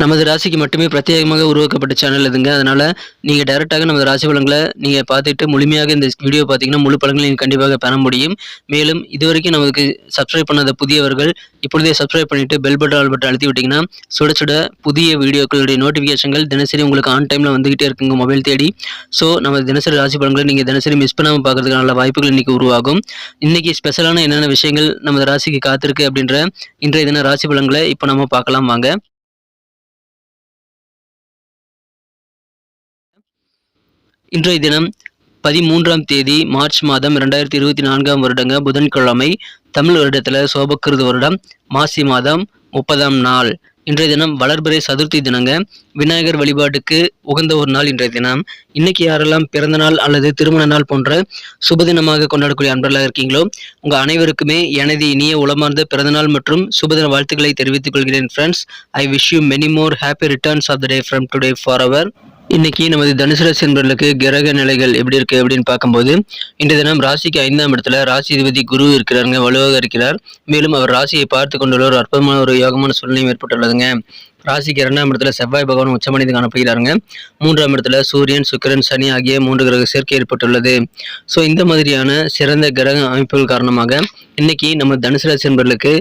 நமது ராசிக்கு மட்டுமே பிரத்யேகமாக உருவாக்கப்பட்ட சேனல் இதுங்க. அதனால் நீங்கள் டைரெக்டாக நமது ராசி பலன்களை நீங்கள் பார்த்துட்டு முழுமையாக இந்த வீடியோ பார்த்தீங்கன்னா முழு பலன்களை நீங்கள் கண்டிப்பாக பெற முடியும். மேலும் இதுவரைக்கும் நமக்கு சப்ஸ்கிரைப் பண்ணாத புதியவர்கள் இப்பொழுதே சப்ஸ்கிரைப் பண்ணிவிட்டு பெல் பட்டன் ஆல் பட்டன் அழுத்தி விட்டிங்கன்னா சுட சுட புதிய வீடியோக்களுடைய நோட்டிஃபிகேஷன்கள் தினசரி உங்களுக்கு ஆன் டைமில் வந்துகிட்டே இருக்குங்க மொபைல் தேடி. ஸோ நம்ம தினசரி ராசி பலன்களை நீங்கள் தினசரி மிஸ் பண்ணாமல் பார்க்குறதுக்கு நல்ல வாய்ப்புகள் இன்றைக்கி உருவாகும். இன்றைக்கி ஸ்பெஷலான என்னென்ன விஷயங்கள் நமது ராசிக்கு காத்திருக்கு அப்படின்ற இன்றைய தின ராசி பலன்களை இப்போ நம்ம பார்க்கலாம் வாங்க. இன்றைய தினம் பதிமூன்றாம் தேதி மார்ச் மாதம் ரெண்டாயிரத்தி இருபத்தி நான்காம் வருடங்க புதன்கிழமை தமிழ் வருடத்தில் சோபக்கிருது வருடம் மாசி மாதம் முப்பதாம் நாள். இன்றைய தினம் வளர்பிறை சதுர்த்தி தினங்க. விநாயகர் வழிபாட்டுக்கு உகந்த ஒரு நாள் இன்றைய தினம். இன்னைக்கு யாரெல்லாம் பிறந்த நாள் அல்லது திருமண நாள் போன்ற சுபதினமாக கொண்டாடக்கூடிய அன்பர்களாக இருக்கீங்களோ உங்கள் அனைவருக்குமே எனது இனிய உளமார்ந்த பிறந்தநாள் மற்றும் சுபதின வாழ்த்துக்களை தெரிவித்துக் கொள்கிறேன் friends I wish you many more happy returns of the day from today for our இன்னைக்கு நமது தனுசு ராசி என்பவர்களுக்கு கிரக நிலைகள் எப்படி இருக்கு அப்படின்னு பார்க்கும்போது இன்றைய தினம் ராசிக்கு ஐந்தாம் இடத்துல ராசி அதிபதி குரு இருக்கிறாருங்க வலுவாக இருக்கிறார். மேலும் அவர் ராசியை பார்த்து கொண்டுள்ள ஒரு அற்புதமான ஒரு யோகமான சூழ்நிலையும் ஏற்பட்டுள்ளதுங்க. ராசிக்கு இரண்டாம் இடத்துல செவ்வாய் பகவான் உச்சமடைந்து காணப்படுகிறாருங்க. மூன்றாம் இடத்துல சூரியன் சுக்கிரன் சனி ஆகிய மூன்று கிரக சேர்க்கை ஏற்பட்டுள்ளது. ஸோ இந்த மாதிரியான சிறந்த கிரக அமைப்புகள் காரணமாக இன்னைக்கு நம்ம தனுசு ராசி நண்பர்களுக்கு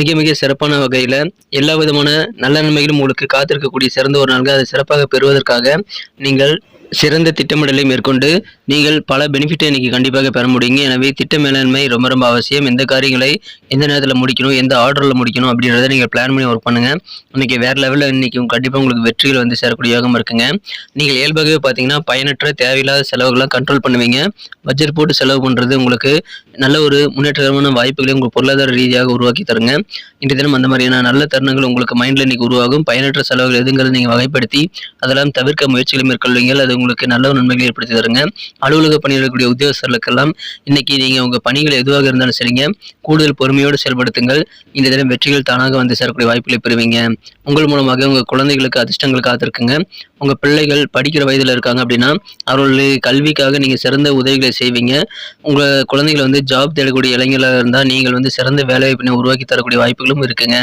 மிக மிக சிறப்பான வகையில் எல்லா விதமான நல்ல நன்மைகளும் உங்களுக்கு காத்திருக்கக்கூடிய சிறந்த ஒரு நாள்கள் அதை சிறப்பாக பெறுவதற்காக நீங்கள் சிறந்த திட்டமிடலை மேற்கொண்டு நீங்கள் பல பெனிஃபிட்டை இன்னைக்கு கண்டிப்பாக பெற முடியுங்க. எனவே திட்ட மேலாண்மை ரொம்ப ரொம்ப அவசியம். எந்த காரியங்களை எந்த நேரத்தில் முடிக்கணும் எந்த ஆர்டரில் முடிக்கணும் அப்படின்றத நீங்கள் பிளான் பண்ணி ஒர்க் பண்ணுங்க. இன்னைக்கு வேறு லெவலில் இன்றைக்கி கண்டிப்பாக உங்களுக்கு வெற்றிகள் வந்து சேரக்கூடிய யோகம் இருக்குங்க. நீங்கள் இயல்பாகவே பார்த்தீங்கன்னா பயனற்ற தேவையில்லாத செலவுகள்லாம் கண்ட்ரோல் பண்ணுவீங்க. பட்ஜெட் போட்டு செலவு பண்ணுறது உங்களுக்கு நல்ல ஒரு முன்னேற்றகரமான வாய்ப்புகளை உங்கள் பொருளாதார ரீதியாக உருவாக்கி தருங்க. இன்றைய தினம் அந்த மாதிரியான நல்ல தருணங்கள் உங்களுக்கு மைண்டில் இன்றைக்கி உருவாகும். பயனற்ற செலவுகள் எதுங்கிறது நீங்கள் வகைப்படுத்தி அதெல்லாம் தவிர்க்க முயற்சிகளை மேற்கொள்வீங்க அது உங்களுக்கு நல்ல நன்மைகளை ஏற்படுத்தி தருங்க. அலுவலக பணியில் இருக்கக்கூடிய உத்தியோகஸ்தர்களுக்கெல்லாம் இன்னைக்கு நீங்கள் உங்கள் பணிகள் எதுவாக இருந்தாலும் சரிங்க. கூடுதல் பொறுமையோடு செயல்படுத்துங்கள். இந்த தினம் வெற்றிகள் தானாக வந்து சேரக்கூடிய வாய்ப்புகளை பெறுவீங்க. உங்கள் மூலமாக உங்கள் குழந்தைகளுக்கு அதிர்ஷ்டங்கள் காத்திருக்குங்க. உங்கள் பிள்ளைகள் படிக்கிற வயதில் இருக்காங்க அப்படின்னா அவர்களுடைய கல்விக்காக நீங்கள் சிறந்த உதவிகளை செய்வீங்க. உங்கள் குழந்தைகளை வந்து ஜாப் தேடக்கூடிய இளைஞர்களாக இருந்தால் நீங்கள் வந்து சிறந்த வேலைவாய்ப்பினை உருவாக்கி தரக்கூடிய வாய்ப்புகளும் இருக்குங்க.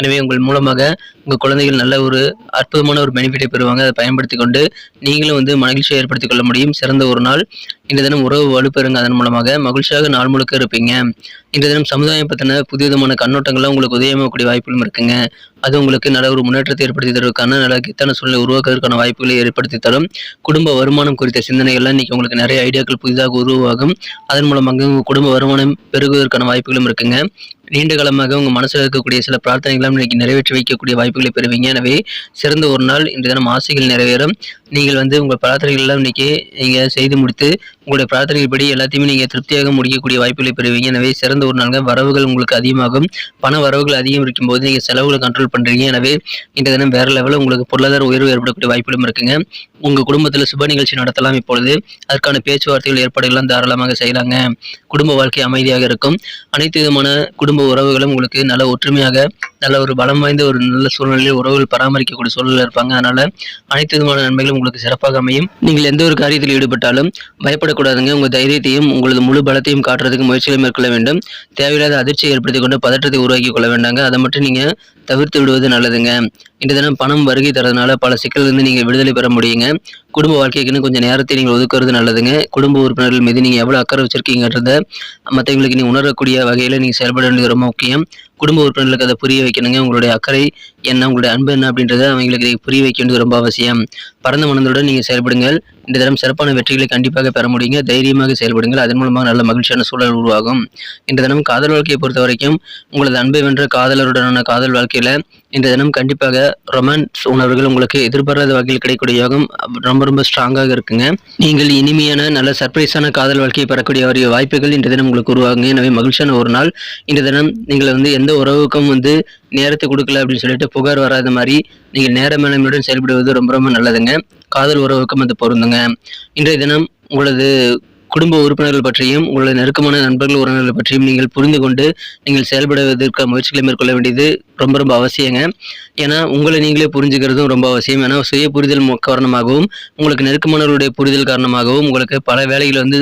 எனவே உங்கள் மூலமாக உங்கள் குழந்தைகள் நல்ல ஒரு அற்புதமான ஒரு பெனிஃபிட்டை பெறுவாங்க. அதை பயன்படுத்தி கொண்டு நீங்களும் வந்து மகிழ்ச்சியை ஏற்படுத்திக் கொள்ள முடியும். சிறந்த ஒரு நாள். இந்த தினம் உறவு வலுப்பெறுங்க. அதன் மூலமாக மகிழ்ச்சியாக நாள் முழுக்க இருப்பீங்க. இந்த தினம் சமுதாயம் பற்றின புதிய விதமான கண்ணோட்டங்கள்லாம் உங்களுக்கு உதயமாகக்கூடிய வாய்ப்புகளும் இருக்குங்க. அது உங்களுக்கு நல்ல ஒரு முன்னேற்றத்தை ஏற்படுத்தி தருவதற்கான நல்ல கித்தான சூழ்நிலை உருவாக்குவதற்கான வாய்ப்புகளை ஏற்படுத்தி தரும். குடும்ப வருமானம் குறித்த சிந்தனைகள்லாம் இன்னைக்கு உங்களுக்கு நிறைய ஐடியாக்கள் புதிதாக உருவாகும். அதன் மூலமாக உங்கள் குடும்ப வருமானம் பெருகுவதற்கான வாய்ப்புகளும் இருக்குங்க. நீண்ட காலமாக உங்கள் மனசில் இருக்கக்கூடிய சில பிரார்த்தனைகளும் இன்னைக்கு நிறைவேற்றி வைக்கக்கூடிய வாய்ப்புகளை பெறுவீங்க. எனவே சிறந்த ஒரு நாள் இன்று தினம் ஆசைகள் நிறைவேறும். நீங்கள் வந்து உங்கள் பிரார்த்தனைகள் எல்லாம் இன்னைக்கு நீங்கள் செய்து முடித்து உங்களுடைய பிரார்த்தனைப்படி எல்லாத்தையுமே நீங்கள் திருப்தியாக முடிக்கக்கூடிய வாய்ப்புகளை பெறுவீங்க. எனவே சிறந்த ஒரு நாள்கள் வரவுகள் உங்களுக்கு அதிகமாகும். பண வரவுகள் அதிகம் இருக்கும்போது நீங்கள் செலவுகளை கண்ட்ரோல் பண்ணுறீங்க எனவே இந்த தினம் வேற லெவலில் உங்களுக்கு பொருளாதார உயர்வு ஏற்படக்கூடிய வாய்ப்புகளும் இருக்குங்க. உங்கள் குடும்பத்தில் சுப நிகழ்ச்சி நடத்தலாம் இப்பொழுது. அதற்கான பேச்சுவார்த்தைகள் ஏற்பாடுகள்லாம் தாராளமாக செய்யலாங்க. குடும்ப வாழ்க்கை அமைதியாக இருக்கும். அனைத்து விதமான குடும்ப உறவுகளும் உங்களுக்கு நல்ல ஒற்றுமையாக நல்ல ஒரு பலம் வாய்ந்த ஒரு நல்ல சூழ்நிலையில் உறவுகள் பராமரிக்கக்கூடிய சூழ்நிலை இருப்பாங்க. அதனால அனைத்து விதமான நன்மைகளும் உங்களுக்கு சிறப்பாக அமையும். நீங்கள் எந்த ஒரு காரியத்தில் ஈடுபட்டாலும் பயப்படக்கூடாதுங்க உங்கள் தைரியத்தையும் உங்களது முழு பலத்தையும் காட்டுறதுக்கு முயற்சிகளை மேற்கொள்ள வேண்டும். தேவையில்லாத அதிர்ச்சியை ஏற்படுத்தி கொண்டு பதற்றத்தை உருவாக்கி கொள்ள வேண்டாங்க. அதை மட்டும் நீங்கள் தவிர்த்து விடுவது நல்லதுங்க. இன்று தினம் பணம் வருகை தரதுனால பல சிக்கலிலிருந்து நீங்கள் விடுதலை பெற முடியுங்க. குடும்ப வாழ்க்கைக்குன்னு கொஞ்சம் நேரத்தை நீங்கள் ஒதுக்குறது நல்லதுங்க. குடும்ப உறுப்பினர்கள் மீது நீங்கள் எவ்வளோ அக்கறை வச்சிருக்கீங்கன்றத மற்றவங்களுக்கு நீங்கள் உணரக்கூடிய வகையில் நீங்கள் செயல்பட வேண்டியது ரொம்ப முக்கியம். குடும்ப உறுப்பினர்களுக்கு அதை புரிய வைக்கணுங்க. உங்களுடைய அக்கறை என்ன உங்களுடைய அன்பு என்ன அப்படின்றத அவங்களுக்கு புரிய வைக்க வேண்டியது ரொம்ப அவசியம். பரந்த மனதுடன் நீங்கள் செயல்படுங்கள். இந்த தரம் சிறப்பான வெற்றிகளை கண்டிப்பாக பெற முடியுங்க. தைரியமாக செயல்படுங்கள். அதன் மூலமாக நல்ல மகிழ்ச்சியான சூழல் உருவாகும். இந்த தினம் காதல் வாழ்க்கையை பொறுத்த வரைக்கும் உங்களது அன்பை வென்ற காதலருடனான காதல் வாழ்க்கையில் இந்த தினம் கண்டிப்பாக ரொமான்ஸ் உணர்வுகள் உங்களுக்கு எதிர்பாராத வகையில் கிடைக்கூடிய யோகம் ரொம்ப ரொம்ப ஸ்ட்ராங்காக இருக்குங்க. நீங்கள் இனிமையான நல்ல சர்ப்ரைஸான காதல் வாழ்க்கையை பெறக்கூடிய ஒரு வாய்ப்புகள் இந்த தினம் உங்களுக்கு உருவாகுங்க. எனவே மகிழ்ச்சியான ஒரு நாள். இந்த தினம் நீங்கள் வந்து எந்த உறவுக்கும் வந்து நேரத்தை கொடுக்கல அப்படின்னு சொல்லிட்டு புகார் வராத மாதிரி நீங்கள் நேர மேலாண்மையுடன் செயல்படுவது ரொம்ப ரொம்ப நல்லதுங்க. காதல் உறவுக்கும் அது பொருந்துங்க. இன்றைய தினம் உங்களது குடும்ப உறுப்பினர்கள் பற்றியும் உங்களது நெருக்கமான நண்பர்கள் உறவினர்கள் பற்றியும் நீங்கள் புரிந்து கொண்டு நீங்கள் செயல்படுவதற்கான முயற்சிகளை மேற்கொள்ள வேண்டியது ரொம்ப ரொம்ப அவசியங்க. ஏன்னா உங்களை நீங்களே புரிஞ்சுக்கிறதும் ரொம்ப அவசியம். ஏன்னா சுய புரிதல் காரணமாகவும் உங்களுக்கு நெருக்கமானவர்களுடைய புரிதல் காரணமாகவும் உங்களுக்கு பல வேலைகள் வந்து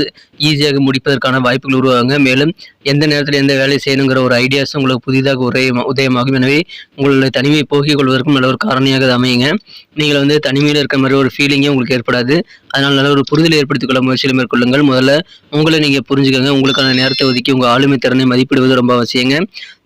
ஈஸியாக முடிப்பதற்கான வாய்ப்புகள் உருவாகுங்க. மேலும் எந்த நேரத்தில் எந்த வேலை செய்யணுங்கிற ஒரு ஐடியாஸ் உங்களுக்கு புதிதாக உதயம் உதயமாகும். எனவே உங்களுடைய தனிமையை போக்கிக் கொள்வதற்கும் நல்ல ஒரு காரணியாக அது அமையுங்க. நீங்கள் வந்து தனிமையில் இருக்கிற மாதிரி ஒரு ஃபீலிங்கே உங்களுக்கு ஏற்படாது. அதனால் நல்ல ஒரு புரிதலை ஏற்படுத்திக் கொள்ள முயற்சியில் மேற்கொள்ளுங்கள். முதல்ல உங்களை நீங்கள் புரிஞ்சுக்கங்க. உங்களுக்கான நேரத்தை ஒதுக்கி உங்கள் ஆளுமை திறனை மதிப்பிடுவது ரொம்ப அவசியங்க.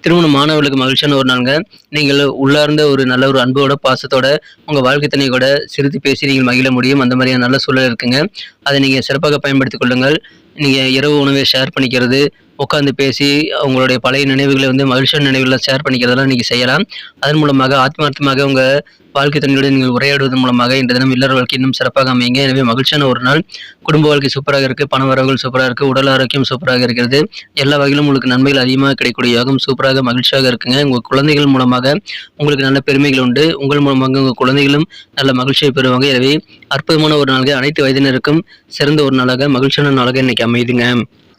திருமண மாணவர்களுக்கு மகிழ்ச்சியான ஒரு நாளுங்க. நீங்கள் உள்ளார்ந்த ஒரு நல்ல ஒரு அன்போட பாசத்தோட உங்கள் வாழ்க்கை துணை கூட சிரித்து பேசி நீங்கள் மகிழ முடியும். அந்த மாதிரியான நல்ல சூழல் இருக்குங்க. அதை நீங்கள் சிறப்பாக பயன்படுத்திக் கொள்ளுங்கள். நீங்கள் இரவு உணவை ஷேர் பண்ணிக்கிறது உட்காந்து பேசி அவங்களுடைய பழைய நினைவுகளை வந்து மகிழ்ச்சியான நினைவுகளை ஷேர் பண்ணிக்கிறதெல்லாம் நீங்கள் செய்யலாம். அதன் மூலமாக ஆத்மார்த்தமாக உங்கள் வாழ்க்கை துணையுடன் நீங்கள் உரையாடுவதன் மூலமாக இந்த தினம் இல்லற வாழ்க்கை இன்னும் சிறப்பாக அமையுங்க. எனவே மகிழ்ச்சியான ஒரு நாள். குடும்ப வாழ்க்கை சூப்பராக இருக்குது பண வரவுகள் சூப்பராக இருக்குது உடல் ஆரோக்கியம் சூப்பராக இருக்கிறது. எல்லா வகையிலும் உங்களுக்கு நன்மைகள் அதிகமாக கிடைக்கக்கூடிய யோகம் சூப்பராக மகிழ்ச்சியாக இருக்குங்க. உங்கள் குழந்தைகள் மூலமாக உங்களுக்கு நல்ல பெருமைகள் உண்டு. உங்கள் மூலமாக உங்கள் குழந்தைகளும் நல்ல மகிழ்ச்சியை பெறுவாங்க. எனவே அற்புதமான ஒரு நாளாக அனைத்து வயதினருக்கும் சிறந்த ஒரு நாளாக மகிழ்ச்சியான நாளாக இன்னைக்கு அமையுதுங்க.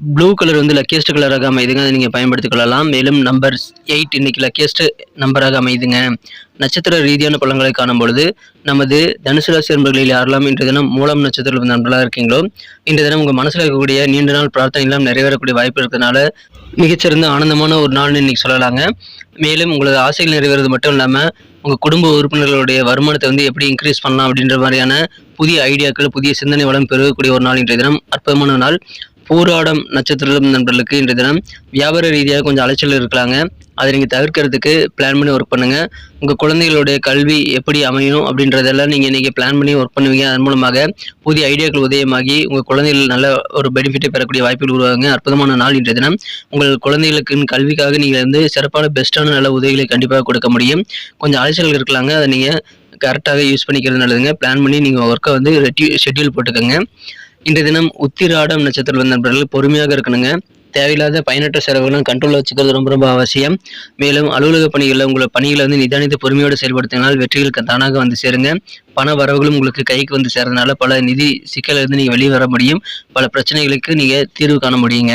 ப்ளூ கலர் வந்து லக்கியஸ்ட் கலராக அமைதுங்க. அதை நீங்கள் பயன்படுத்திக் கொள்ளலாம் மேலும் நம்பர் எயிட் இன்னைக்கு லக்கியஸ்ட் நம்பராக அமைதுங்க. நட்சத்திர ரீதியான பழங்களை காணும் பொழுது நமது தனுசு ராசி அன்பர்களில் யாரெல்லாம் இன்றைய தினம் மூலம் நட்சத்திர நண்பர்களாக இருக்கீங்களோ இன்றைய தினம் உங்கள் மனசில் இருக்கக்கூடிய நீண்ட நாள் பிரார்த்தனை எல்லாம் நிறைவேறக்கூடிய வாய்ப்பு இருக்கிறதுனால மிகச்சிறந்த ஆனந்தமான ஒரு நாள்னு இன்னைக்கு சொல்லலாங்க. மேலும் உங்களது ஆசைகள் நிறைவேறது மட்டும் இல்லாமல் உங்கள் குடும்ப உறுப்பினர்களுடைய வருமானத்தை வந்து எப்படி இன்க்ரீஸ் பண்ணலாம் அப்படின்ற மாதிரியான புதிய ஐடியாக்கள் புதிய சிந்தனை வளம் பெருகக்கூடிய ஒரு நாள் இன்றைய தினம். அற்புதமான நாள். பூராடம் நட்சத்திரம் நண்பர்களுக்கு இன்றைய தினம் வியாபார ரீதியாக கொஞ்சம் அலைச்சல் இருக்கலாங்க அதை நீங்கள் தவிர்க்கிறதுக்கு பிளான் பண்ணி ஒர்க் பண்ணுங்கள் உங்கள் குழந்தைகளுடைய கல்வி எப்படி அமையும் அப்படின்றதெல்லாம் நீங்கள் இன்றைக்கி பிளான் பண்ணி ஒர்க் பண்ணுவீங்க. அதன் மூலமாக புதிய ஐடியாக்கள் உதயமாகி உங்கள் குழந்தைகள் நல்ல ஒரு பெனிஃபிட்டை பெறக்கூடிய வாய்ப்புகள் உருவாகுங்க. அற்புதமான நாள் இன்றைய தினம். உங்கள் குழந்தைகளுக்கு கல்விக்காக நீங்கள் வந்து சிறப்பான பெஸ்ட்டான நல்ல உதவிகளை கண்டிப்பாக கொடுக்க முடியும். கொஞ்சம் அலைச்சல் இருக்கலாங்க அதை நீங்கள் கரெக்டாக யூஸ் பண்ணிக்கிறது நல்லதுங்க. பிளான் பண்ணி நீங்கள் ஒர்க்கை வந்து ரெட்டி ஷெட்யூல் போட்டுக்கோங்க. இன்றைய தினம் உத்திராடம் நட்சத்திரம் நண்பர்கள் பொறுமையாக இருக்கணுங்க. தேவையில்லாத பயனற்ற செலவுகளும் கண்ட்ரோலில் வச்சுக்கிறது ரொம்ப ரொம்ப அவசியம். மேலும் அலுவலக பணிகளில் உங்களை பணிகளை வந்து நிதானித்து பொறுமையோடு செயல்படுத்தினால் வெற்றிகளுக்கு தானாக வந்து சேருங்க. பண வரவுகளும் உங்களுக்கு கைக்கு வந்து சேர்றதுனால பல நிதி சிக்கலிருந்து நீங்கள் வெளியே வர முடியும். பல பிரச்சனைகளுக்கு நீங்கள் தீர்வு காண முடியுங்க.